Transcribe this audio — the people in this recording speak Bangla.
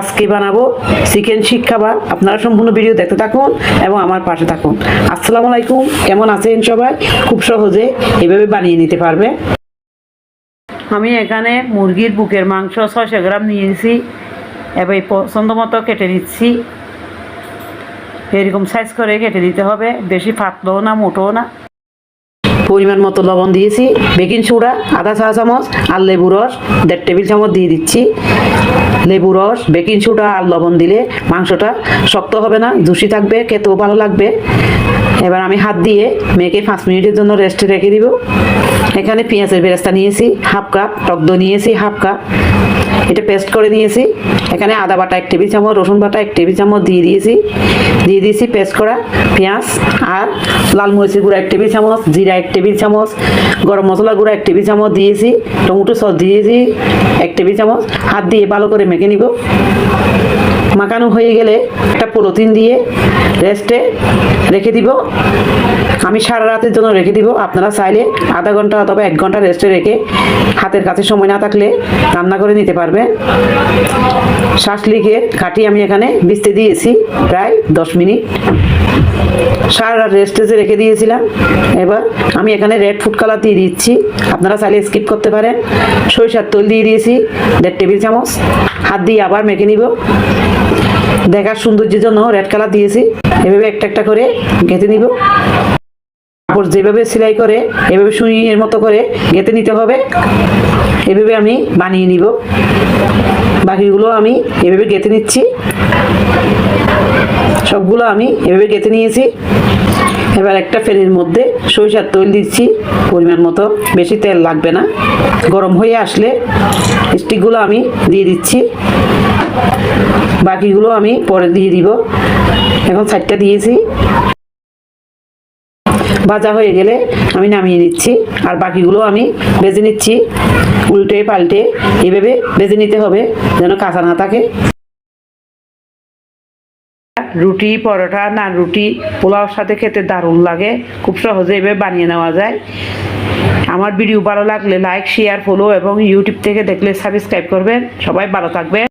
আজকে বানাবো চিকেন শিক খাবার। আপনারা সম্পূর্ণ ভিডিও দেখতে থাকুন এবং আমার পাশে থাকুন। আসসালামু আলাইকুম, কেমন আছেন সবাই? খুব সহজে এভাবে বানিয়ে নিতে পারবে। আমি এখানে মুরগির বুকের মাংস ছয়শো গ্রাম নিয়েছি এবার পছন্দ মতো কেটে নিচ্ছি। এরকম সাইজ করে কেটে দিতে হবে, বেশি পাতলাও না, মোটোও না। পরিমাণ মতো লবণ দিয়েছি, বেকিং সোডা আধা চা চামচ আর লেবু রস, দেড় টেবিল চামচ দিয়ে দিচ্ছি। লেবু রস, বেকিং সোডা আর লবণ দিলে মাংসটা শক্ত হবে না, জুসি থাকবে, খেতেও ভালো লাগবে। এবার আমি হাত দিয়ে মেয়েকে পাঁচ মিনিটের জন্য রেস্টে রেখে দিব। এখানে পেঁয়াজের বেরেস্তা নিয়েছি, হাফ কাপ টক দই নিয়েছি, হাফ কাপ। এটা পেস্ট করে নিয়েছি। এখানে আদা বাটা এক টেবিল চামচ, রসুন বাটা এক টেবিল চামচ দিয়ে দিয়েছি। দিয়ে দিয়েছি পেস্ট করা পেঁয়াজ আর লাল মরিচের গুঁড়া এক টেবিল চামচ, জিরা এক টেবিল চামচ, গরম মশলা গুঁড়া এক টেবিল চামচ দিয়েছি, টমেটো সস দিয়েছি এক টেবিল চামচ। হাত দিয়ে ভালো করে মেখে নিব। মাখানো হয়ে গেলে একটা প্রোটিন দিয়ে রেস্টে রেখে দিব। আমি সারা রাতের জন্য রেখে দিব। আপনারা চাইলে আধা ঘণ্টা অথবা এক ঘণ্টা রেস্টে রেখে হাতের কাছে সময় না থাকলে রান্না করে নিতে পারবে লিখে কাটি আমি এখানে বিস্তে দিয়েছি, প্রায় দশ মিনিট। সারা রাত রেস্টেজে রেখে দিয়েছিলাম। এবার আমি এখানে রেড ফুড কালার দিয়ে দিচ্ছি। আপনারা চাইলে স্কিপ করতে পারেন। সরিষার তেল দিয়ে দিয়েছি, দেড় টেবিল চামচ। হাত দিয়ে আবার মেখে নিব। দেখার সৌন্দর্যের জন্য রেড কালার দিয়েছি। এভাবে একটা একটা করে গেঁথে নিব। কাপড় যেভাবে সেলাই করে, এভাবে সুইয়ের মতো করে গেঁথে নিতে হবে। এভাবে আমি বানিয়ে নিব। বাকিগুলো আমি এভাবে গেঁথে নিচ্ছি। সবগুলো আমি এভাবে গেঁথে নিয়েছি। এবার একটা ফ্যানের মধ্যে সরিষার তেল দিচ্ছি। পরিমাণ মতো বেশি তেল লাগবে না। গরম হয়ে আসলে স্টিকগুলো আমি দিয়ে দিচ্ছি। বাকিগুলো আমি পরে দিয়ে দিব। এখন সাইডটা দিয়েছি। ভাজা হয়ে গেলে আমি নামিয়ে নিচ্ছি। আর বাকিগুলো আমি ভেজে নিচ্ছি। উল্টে পাল্টে এভাবে ভেজে নিতে হবে যেন কাঁচা না থাকে। রুটি, পরোটা নান রুটি পোলাওর সাথে খেতে দারুণ লাগে। খুব সহজে এভাবে বানিয়ে নেওয়া যায়। আমার ভিডিও ভালো লাগলে লাইক শেয়ার ফলো এবং ইউটিউব থেকে দেখলে সাবস্ক্রাইব করবেন। সবাই ভালো থাকবেন।